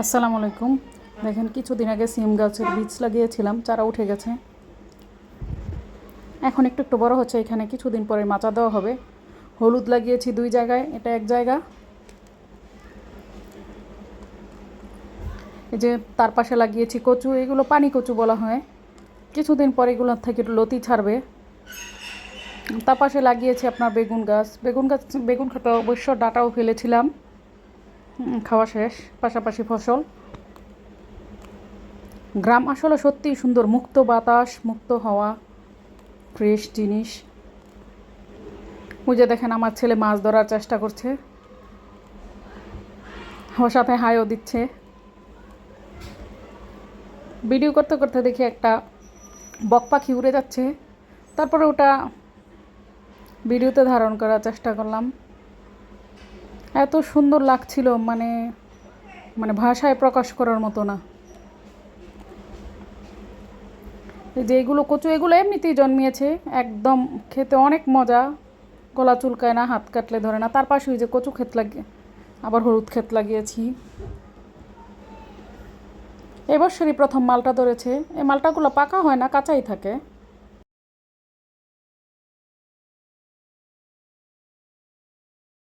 আসসালামু আলাইকুম। দেখেন, কিছুদিন আগে সিম গাছের বীজ লাগিয়েছিলাম, চারা উঠে গেছে। এখন একটু একটু বড় হচ্ছে, এখানে কিছুদিন পরে মাচা দেওয়া হবে। হলুদ লাগিয়েছি দুই জায়গায়, এটা এক জায়গা। এই যে তার পাশে লাগিয়েছি কচু, এগুলো পানি কচু বলা হয়। কিছুদিন পরে এগুলো থেকে একটু লতি ছাড়বে। তার পাশে লাগিয়েছি আপনার বেগুন গাছ। বেগুন গাছ, বেগুন খেতে অবশ্য ডাটাও ফেলেছিলাম। খাওয়া শেষ, পাশাপাশি ফসল। গ্রাম আসলে সত্যিই সুন্দর, মুক্ত বাতাস, মুক্ত হওয়া, ফ্রেশ জিনিস। যে দেখেন আমার ছেলে মাছ ধরার চেষ্টা করছে। আমার সাথে হাইও দিচ্ছে। ভিডিও করতে করতে দেখি একটা বক পাখি উড়ে যাচ্ছে। তারপরে ওটা ভিডিওতে ধারণ করার চেষ্টা করলাম। এত সুন্দর লাগছিল মানে মানে ভাষায় প্রকাশ করার মতো না। এই যে এগুলো কচু, এগুলো এমনিতেই জন্মিয়েছে, একদম খেতে অনেক মজা। গলা চুলকায় না, হাত কাটলে ধরে না। তার পাশে ওই যে কচু ক্ষেত লাগিয়ে আবার হলুদ ক্ষেত লাগিয়েছি। এবছরই প্রথম মালটা ধরেছে। এই মালটাগুলো পাকা হয় না, কাঁচাই থাকে।